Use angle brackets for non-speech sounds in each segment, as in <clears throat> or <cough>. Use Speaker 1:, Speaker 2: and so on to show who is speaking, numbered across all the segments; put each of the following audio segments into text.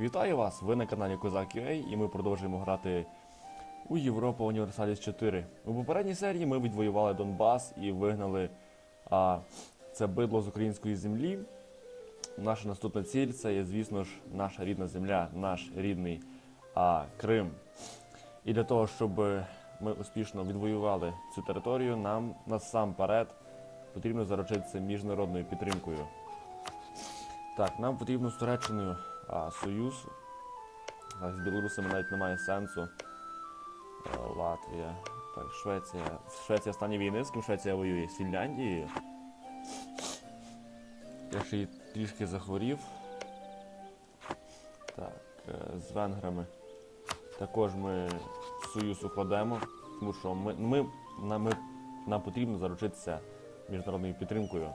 Speaker 1: Вітаю вас! Ви на каналі Козак UA і ми продовжуємо грати у Європа Універсаліс 4. У попередній серії ми відвоювали Донбас і вигнали а, це бидло з української землі. Наша наступна ціль це є, звісно ж, наша рідна земля, наш рідний а, Крим. І для того, щоб ми успішно відвоювали цю територію, нам насамперед потрібно заручитися міжнародною підтримкою. Так, нам потрібно з Туреччиною союз. З білорусами навіть немає сенсу. Е, Латвія. Так, Швеція. Швеція стане війни, з ким Швеція воює? З Фінляндією. Я ще й трішки захворів. Так, е, з венграми. Також ми союз укладемо, тому що ми, ми, нам, ми, нам потрібно заручитися міжнародною підтримкою.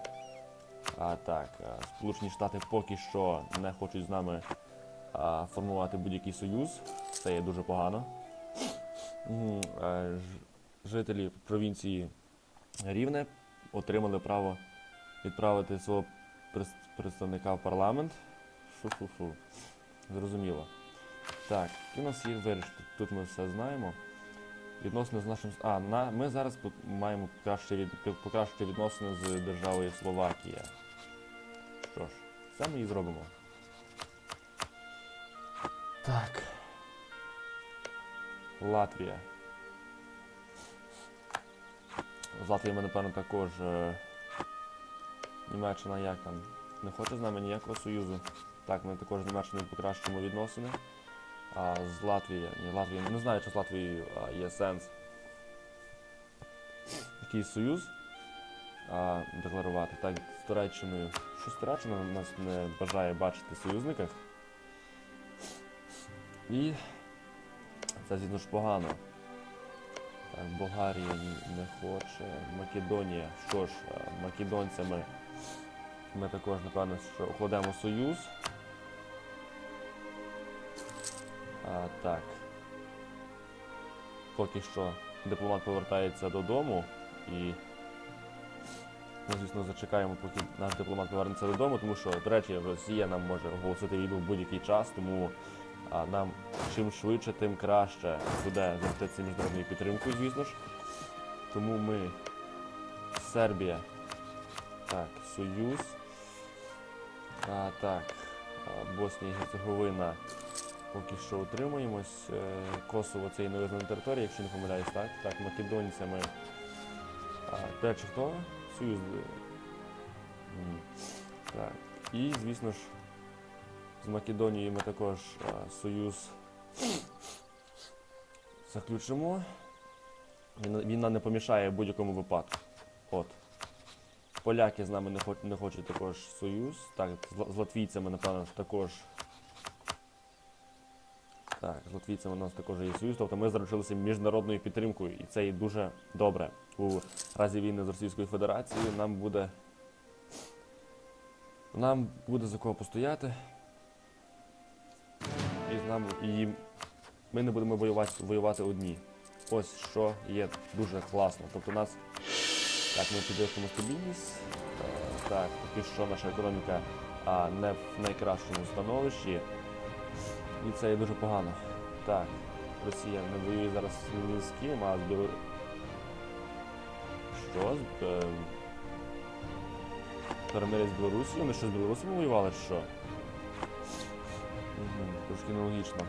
Speaker 1: А так, е, Сполучені Штати поки що не хочуть з нами а, формувати будь-який союз. Це є дуже погано. Е, Жителі провінції Рівне отримали право відправити свого представника в парламент. Фу-фу-фу. Зрозуміло. Так, у нас є вирішити. Тут ми все знаємо. Відносини з нашим. А, на, ми зараз маємо покращити, від, покращити відносини з державою Словакія. Що ж, це ми і зробимо. Так. Латвія. З Латвією ми, напевно, також. Е... Німеччина як там? Не хоче з нами ніякого союзу. Так, ми також з Німеччиною покращимо відносини. А з Латвією. Ні, Латвія. Не знаю, чи з Латвією є сенс. Якийсь союз а, декларувати. Так, з Туреччиною. Щось Туреччина нас не бажає бачити в союзниках. І це, звісно ж, погано. Так, Болгарія не хоче. Македонія. Що ж, македонцями ми також, напевно, що укладемо союз. А, так. Поки що дипломат повертається додому і ми, звісно, зачекаємо, поки наш дипломат повернеться додому, тому що, до речі, Росія нам може оголосити війну в будь-який час, тому а, нам чим швидше, тим краще буде заручитися міжнародною підтримкою, звісно ж. Тому ми Сербія. Так, Союз. А, так, Боснія і Герцеговина поки що утримуємось. Е, Косово це і невизнана територія, якщо не помиляюсь, так? Так, македонцями. До речі, хто? Союз. е, Так. І, звісно ж, з Македонією ми також союз заключимо. Нам не помішає в будь-якому випадку. От. Поляки з нами не, хоч, не хочуть також союз. Так, з латвійцями, напевно, також. Так, з латвійцями у нас також є союз, тобто ми заручилися міжнародною підтримкою, і це і дуже добре. У разі війни з Російською Федерацією нам буде. Нам буде за кого постояти. І з нами, і ми не будемо воювати, воювати одні. Ось що є дуже класно. Тобто у нас так, ми підвищимо стабільність. Так, поки що наша економіка а, не в найкращому становищі. І це є дуже погано. Так, Росія не воює зараз ні з ким, а з Білор... Що? Е... Перемир'я з Білорусією? Вони що з Білорусією воювали, що? Трошки нелогічно.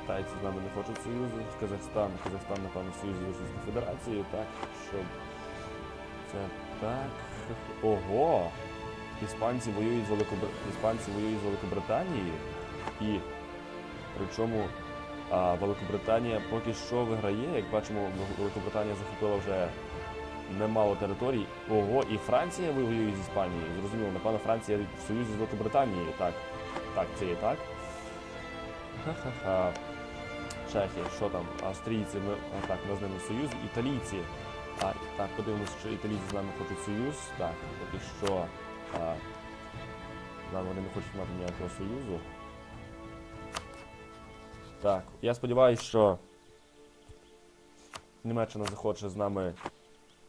Speaker 1: Китайці з нами не хочуть союзу, Казахстан, Казахстан, напевно, в союзі з Російською Федерацією, так, щоб це так. Ого! Іспанці воюють з Великобр... Іспанці воюють з Великобританією і причому а, Великобританія поки що виграє. Як бачимо, Великобританія захопила вже немало територій. Ого, і Франція воює з Іспанією. Зрозуміло, напевно, Франція в союзі з Великобританією. Так, так, це є так. Ха-ха-ха. Чехія, що там? Австрійці, ми, а, так, ми з ними в союзі. Італійці. А, так, подивимось, чи італійці з нами хочуть союз. Так, поки що. А, нам вони не хочуть мати ніякого союзу. Так, я сподіваюся, що Німеччина захоче з нами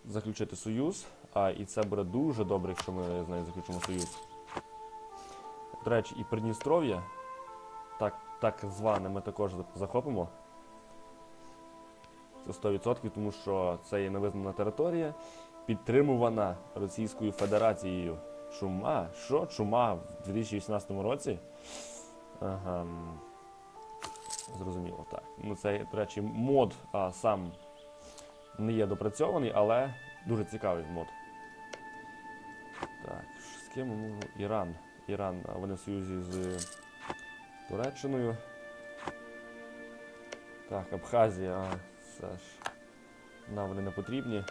Speaker 1: заключити союз, а і це буде дуже добре, якщо ми з нею заключимо союз. До речі, і Придністров'я, так, так зване, ми також захопимо. Це 100%, тому що це є невизнана територія, підтримувана Російською Федерацією. Чума? Що? Чума в 2018 році? Ага. Зрозуміло, так. Ну, це, до речі, мод а, сам не є допрацьований, але дуже цікавий мод. Так, з ким ми можемо? Іран. Іран, а вони в союзі з Туреччиною. Так, Абхазія, це ж. Нам вони не потрібні.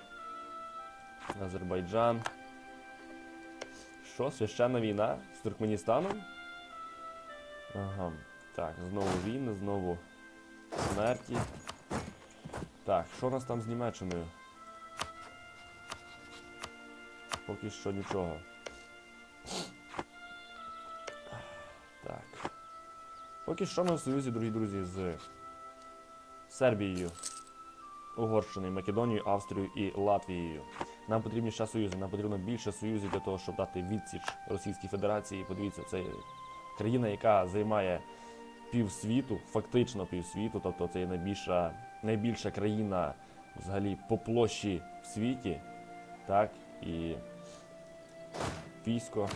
Speaker 1: Азербайджан. Що, священна війна з Туркменістаном? Ага. Так, знову війни, знову смерті. Так, що у нас там з Німеччиною? Поки що нічого. Так. Поки що ми в союзі, дорогі друзі, з Сербією, Угорщиною, Македонією, Австрією і Латвією. Нам потрібні ще союзи, нам потрібно більше союзів для того, щоб дати відсіч Російській Федерації. Подивіться, це країна, яка займає півсвіту, фактично півсвіту, тобто це є найбільша, найбільша країна взагалі по площі в світі. Так, і військо,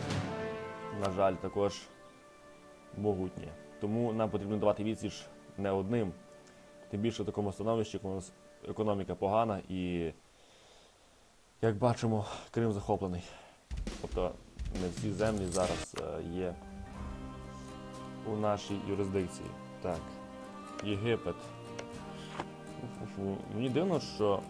Speaker 1: на жаль, також могутнє. Тому нам потрібно давати відсіч не одним, тим більше в такому становищі, коли у нас економіка погана і, як бачимо, Крим захоплений. Тобто не всі землі зараз е, є у нашій юрисдикції. Так, Єгипет. Мені дивно, що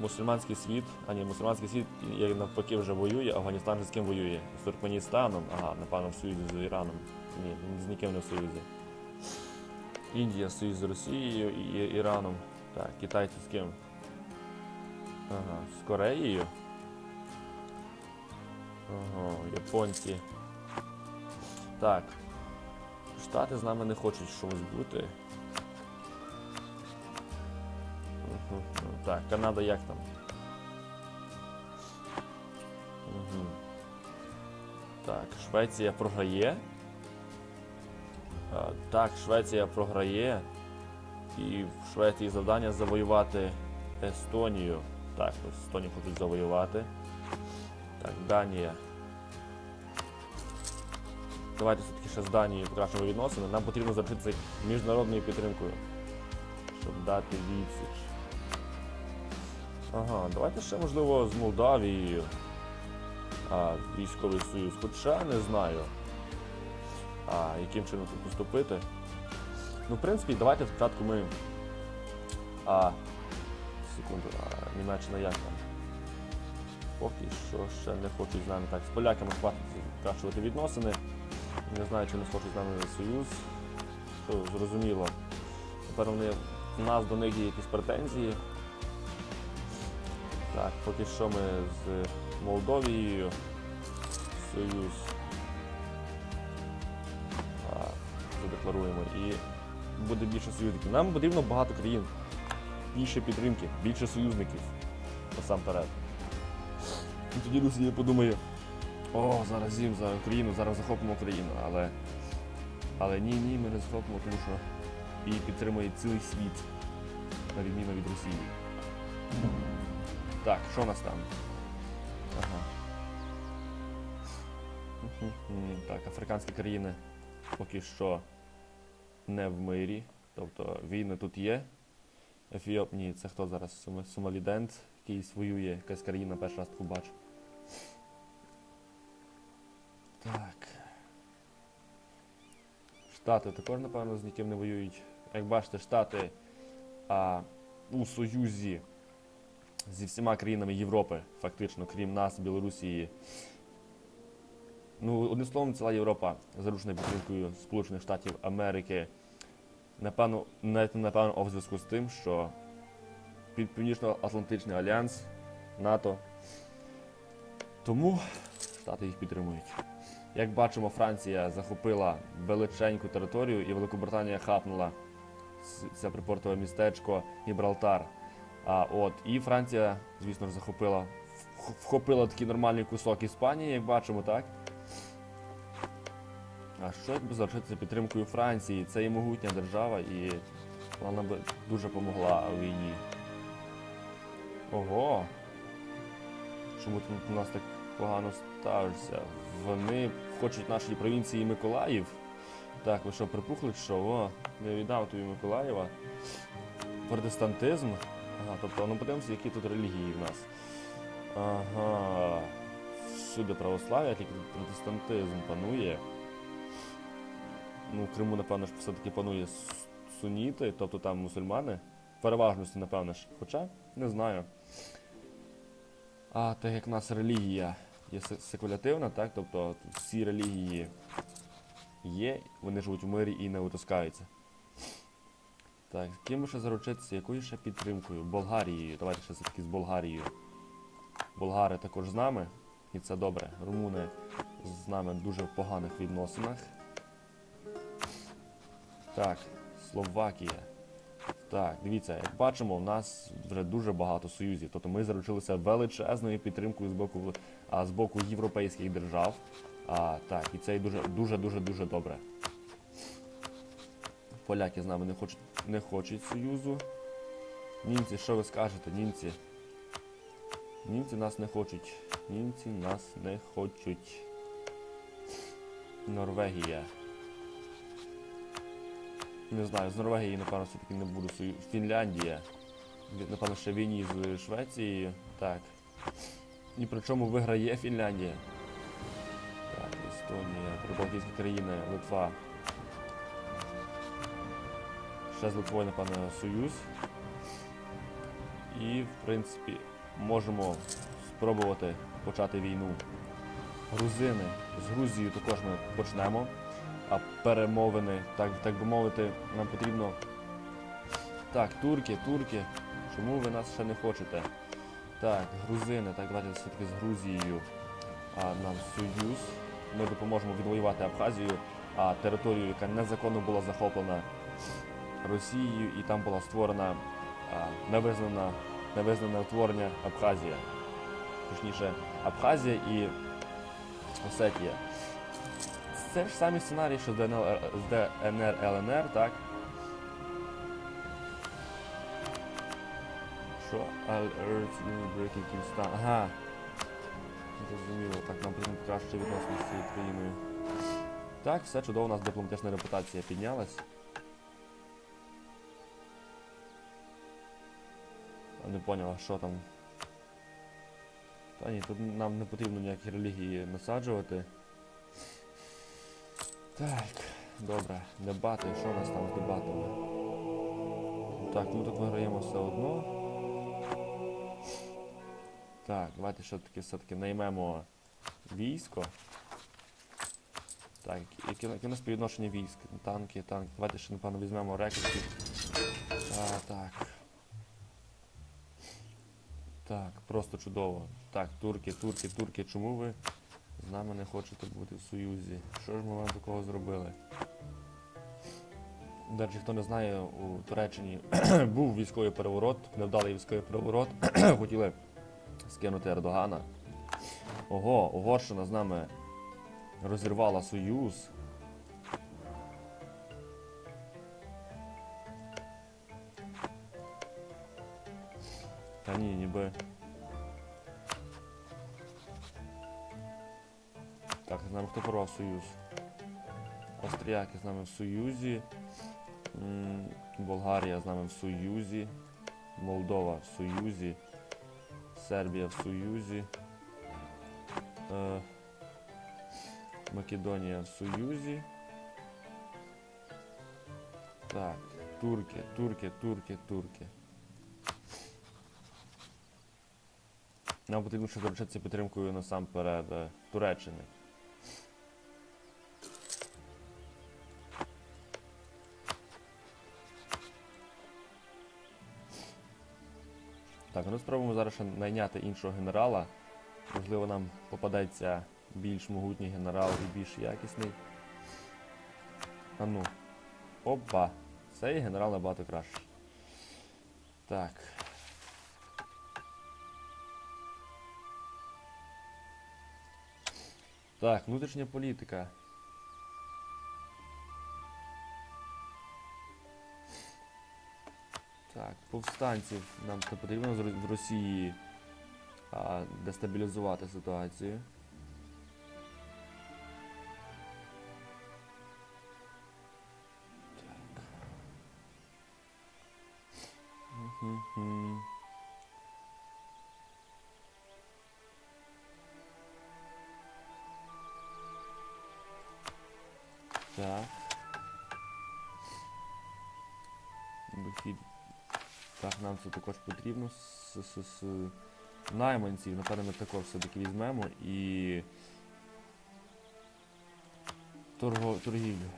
Speaker 1: мусульманський світ, а ні, мусульманський світ як навпаки вже воює, Афганістан же з ким воює? З Туркменістаном, ага, напевно, в союзі з Іраном. Ні, з ніким не в союзі. Індія в союзі з Росією і Іраном. Так, китайці з ким? Ага, з Кореєю. Ага, японці. Так. Штати з нами не хочуть щось бути. Так, Канада як там? Угу. Так, Швеція програє. А, так, Швеція програє. І в Швеції завдання завоювати Естонію. Так, Естонію хочуть завоювати. Так, Данія. Давайте все-таки ще з Данією покращимо відносини. Нам потрібно заручитися міжнародною підтримкою, щоб дати відсіч. Ага, давайте ще, можливо, з Молдавією. А, військовий союз. Хоча не знаю, а, яким чином тут поступити. Ну, в принципі, давайте спочатку ми. А, секунду, а, Німеччина як там? Поки що ще не хочуть з нами так. З поляками хватить покращувати відносини. Не знаю, чи не схочуть з нами союз. Що зрозуміло. Тепер вони в нас до них є якісь претензії. Так, поки що ми з Молдовією союз а, задекларуємо і буде більше союзників. Нам потрібно багато країн, більше підтримки, більше союзників насамперед. І тоді Росія подумає, о, зараз зім за Україну, зараз захопимо Україну, але, але ні, ні, ми не захопимо, тому що її підтримує цілий світ, на відміну від Росії. Так, що у нас там? Ага. Так, африканські країни поки що не в мирі. Тобто війни тут є. Ефіоп, ні, це хто зараз? Сума- Сомалідент, який воює, якась країна, перший раз таку бачу. Так. Штати також, напевно, з ніким не воюють. Як бачите, Штати а, у Союзі зі всіма країнами Європи, фактично, крім нас, Білорусі. Ну, одним словом, ціла Європа заручена підтримкою Сполучених Штатів Америки. Напевно, навіть напевно, в зв'язку з тим, що Північно-Атлантичний альянс, НАТО. Тому Штати їх підтримують. Як бачимо, Франція захопила величеньку територію і Великобританія хапнула це припортове містечко Гібралтар. А от і Франція, звісно ж, захопила, вхопила такий нормальний кусок Іспанії, як бачимо, так? А що якби заручитися підтримкою Франції? Це є могутня держава і вона би дуже допомогла у війні. Ого! Чому тут у нас так погано ставиться? Вони хочуть нашій провінції Миколаїв. Так, ви що, припухли що? О, не віддав тобі Миколаєва. Протестантизм. Ага, тобто, ну подивимося, які тут релігії в нас. Ага. Всюди православ'я, тільки протестантизм панує. Ну, в Криму, напевно, ж все-таки панує суніти, тобто там мусульмани. Переважності, напевно ж. Хоча, не знаю. А так як в нас релігія є секулятивна, так? Тобто всі релігії є, вони живуть в мирі і не утискаються. Так, ким ще заручитися? Якою ще підтримкою? Болгарією. Давайте ще все-таки з Болгарією. Болгари також з нами, і це добре. Румуни з нами дуже в поганих відносинах. Так, Словакія. Так, дивіться, як бачимо, в нас вже дуже багато союзів. Тобто ми заручилися величезною підтримкою з боку, а, з боку європейських держав. А, так, і це і дуже дуже дуже дуже добре. Поляки з нами не хочуть, не хочуть союзу. Німці, що ви скажете, німці? Німці нас не хочуть. Німці нас не хочуть. Норвегія. Не знаю, з Норвегії, напевно, все-таки не буду. Фінляндія. Напевно, ще війні з Швецією. Так. І причому виграє Фінляндія. Так, Естонія, Прибалтійські країни, Литва. Ще з Литвою, напевно, союз. І, в принципі, можемо спробувати почати війну. Грузини. З Грузією також ми почнемо. Перемовини, так, так би мовити, нам потрібно. Так, турки, турки. Чому ви нас ще не хочете? Так, грузини, так, давайте все-таки з Грузією а, нам союз. Ми допоможемо відвоювати Абхазію, а територію, яка незаконно була захоплена Росією, і там була створена а, невизнана, невизнане утворення Абхазія. Точніше, Абхазія і Осетія. Це ж самий сценарій, що з ДНР, з ДНР ЛНР, так? Що? Alert Breaking Kyrgyzstan. Ага. Зрозуміло, так нам потрібно покращити відносини з цією країною. Так, все чудово, у нас дипломатична репутація піднялась. Не поняла, що там. Та ні, тут нам не потрібно ніякі релігії насаджувати. Так, добре, дебати, що у нас там з дебатами? Так, ми тут виграємо все одно. Так, давайте все-таки все-таки наймемо військо. Так, яке, яке у нас співвідношення військ? Танки, танки. Давайте ще, напевно, візьмемо рекрутів. А, так. Так, просто чудово. Так, турки, турки, турки, чому ви з нами не хочете бути в Союзі? Що ж ми вам такого зробили? До речі, хто не знає, у Туреччині <clears throat> був військовий переворот, невдалий військовий переворот. <clears throat> Хотіли скинути Ердогана. Ого, Угорщина з нами розірвала союз. Та ні, ніби. Нами хто порвав союз? Австріяки з нами в Союзі. Болгарія з нами в Союзі. Молдова в Союзі. Сербія в Союзі. Е, Македонія в Союзі. Так, турки, турки, турки, турки. Нам потрібно ще заручитися підтримкою насамперед е, Туреччини. Так, ну спробуємо зараз ще найняти іншого генерала. Можливо, нам попадеться більш могутній генерал і більш якісний. А ну. Опа! Цей генерал набагато кращий. Так. Так, внутрішня політика. Повстанців нам це потрібно в Росії а, дестабілізувати ситуацію. Так. Так. Дохід. Так, нам це також потрібно. З, з, з найманців, напевно, ми також все-таки візьмемо і. Торго, торгівлю.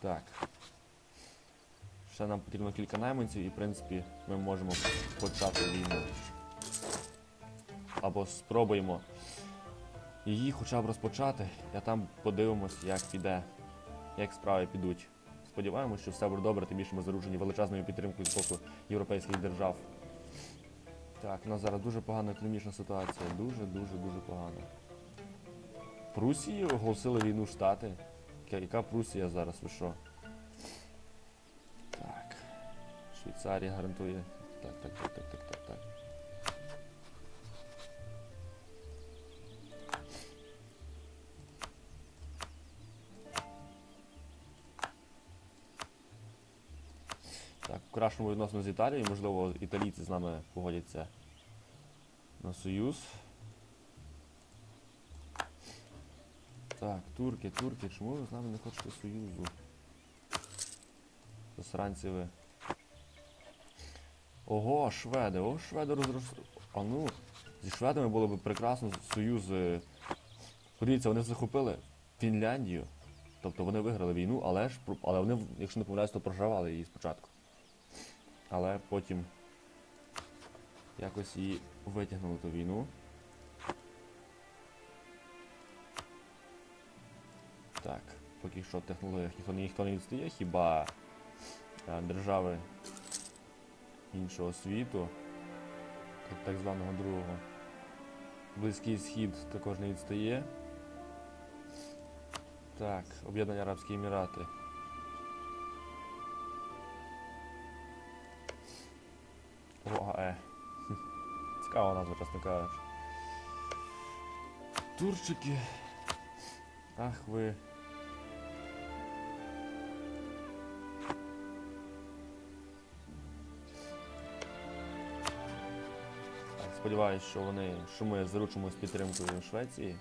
Speaker 1: Так. Ще нам потрібно кілька найманців і, в принципі, ми можемо почати війну. Або спробуємо її хоча б розпочати, а там подивимось, як піде, як справи підуть. Сподіваємось, що все буде добре, тим більше ми заручені величезною підтримкою з боку європейських держав. Так, у нас зараз дуже погана економічна ситуація. Дуже, дуже, дуже погана. Прусії оголосили війну Штати. Яка Прусія зараз, ви що? Так. Швейцарія гарантує. Так, так, так, так, так, кращому відносно з Італією, можливо, італійці з нами погодяться на союз. Так, турки, турки, чому ви з нами не хочете союзу? Засранці ви. Ого, шведи, о, шведи розрос... А ну, зі шведами було б прекрасно союз. е, Подивіться, вони захопили Фінляндію. Тобто вони виграли війну, але ж але вони, якщо не помиляюсь, то програвали її спочатку. Але потім якось її витягнули ту війну. Так, поки що в технологіях ніхто, ніхто не відстає, хіба е, держави іншого світу, так, так званого другого. Близький схід також не відстає. Так, Об'єднані Арабські Емірати. Цікава назва, чесно кажучи. Турчики. Ах ви. Сподіваюсь, що вони, що ми заручимось підтримкою Швеції.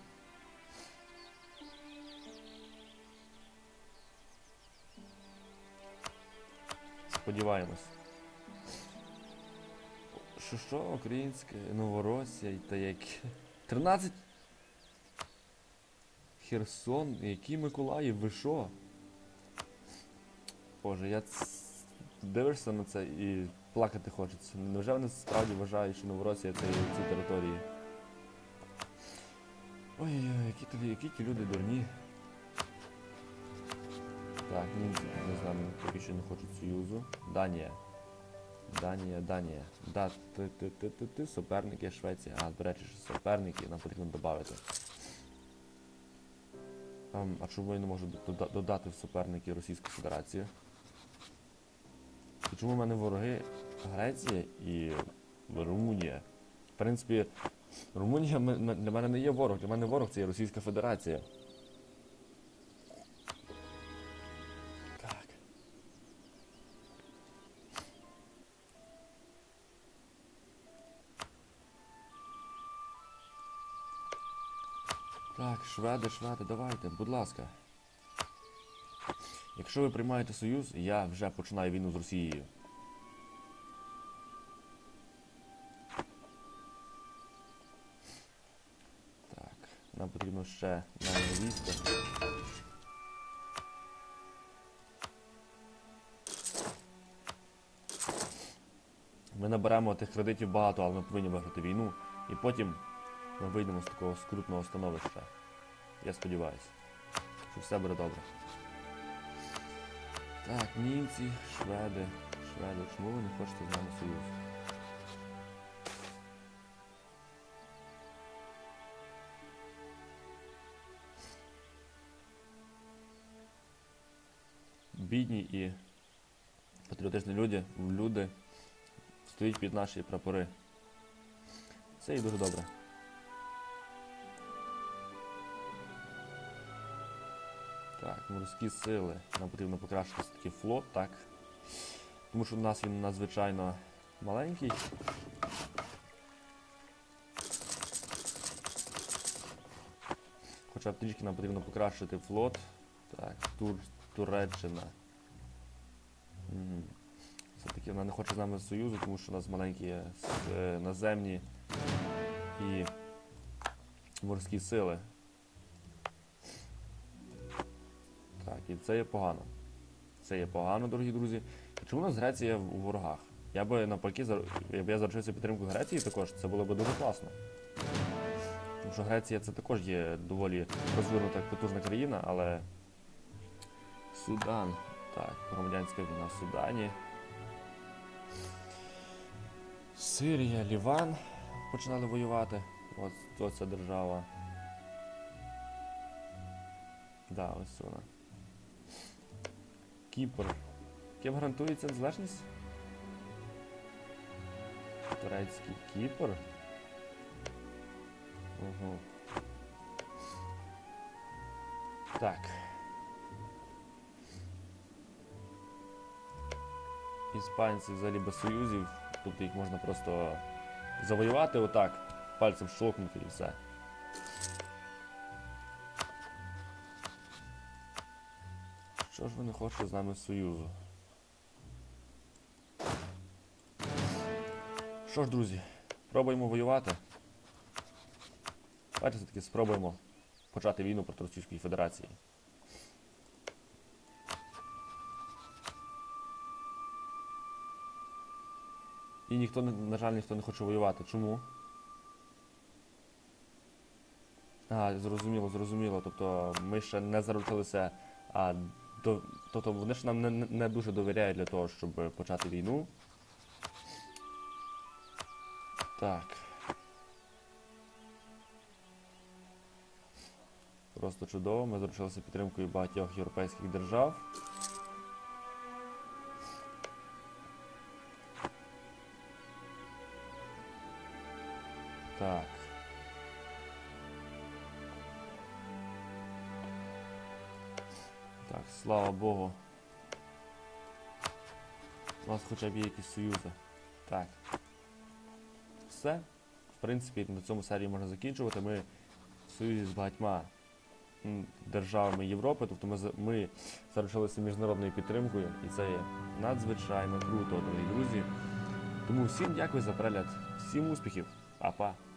Speaker 1: Сподіваємось. Що що, українське, Новоросія та як. 13? Херсон, який Миколаїв, ви що? Боже, я дивишся на це і плакати хочеться. Невже вони справді вважають, що Новоросія це ці території? Ой-ой-ой, які, ті- які ті люди дурні. Так, німці, не знаю, поки що не хочуть Союзу. Данія. Данія, Данія. Да, ти, ти, ти, ти, ти, суперники Швеція. А, до речі, що суперники нам потрібно додати. Ем, а чому я не можу додати в суперники Російську Федерацію? І чому в мене вороги Греція і Румунія? В принципі, Румунія для мене не є ворог, для мене ворог це є Російська Федерація. Шведи, шведи, давайте, будь ласка. Якщо ви приймаєте союз, я вже починаю війну з Росією. Так, нам потрібно ще на військо. Ми наберемо тих кредитів багато, але ми повинні виграти війну. І потім ми вийдемо з такого скрутного становища. Я сподіваюся, що все буде добре. Так, німці, шведи, шведи, чому ви не хочете з нами союз? бідні і патріотичні люди, люди стоять під наші прапори. Це і дуже добре. Морські сили. Нам потрібно покращити все-таки флот, так. Тому що у нас він надзвичайно маленький. Хоча трішки нам потрібно покращити флот. Так, Тур, Туреччина. Все-таки вона не хоче з нами союзу, тому що у нас маленькі е, е, наземні і морські сили. Так, і це є погано. Це є погано, дорогі друзі. Чому у нас Греція в- ворогах? Я би навпаки, якби я заручився підтримку Греції також, це було б дуже класно. Тому що Греція це також є доволі розвинута потужна країна, але Судан. Так, громадянська війна в Судані. Сирія, Ліван починали воювати. Ось ось ця держава. Да, ось вона. Кіпр. Ким гарантується незалежність? Турецький Кіпр. Угу. Так. Іспанці взагалі без союзів, тобто їх можна просто завоювати отак, пальцем щолкнути і все. Що ж вони хочуть з нами союзу? Що ж, друзі, пробуємо воювати. Давайте все-таки спробуємо почати війну проти Російської Федерації. І ніхто, на жаль, ніхто не хоче воювати. Чому? А, зрозуміло, зрозуміло. Тобто ми ще не заручилися, до, тобто вони ж нам не- не дуже довіряють для того, щоб почати війну. Так. Просто чудово. Ми заручилися підтримкою багатьох європейських держав. Хоча б якісь союзи. Так. Все. В принципі, на цьому серії можна закінчувати. Ми в союзі з багатьма державами Європи, тобто ми, ми заручилися міжнародною підтримкою, і це є надзвичайно круто, друзі. Тому всім дякую за перегляд, всім успіхів, Па-па!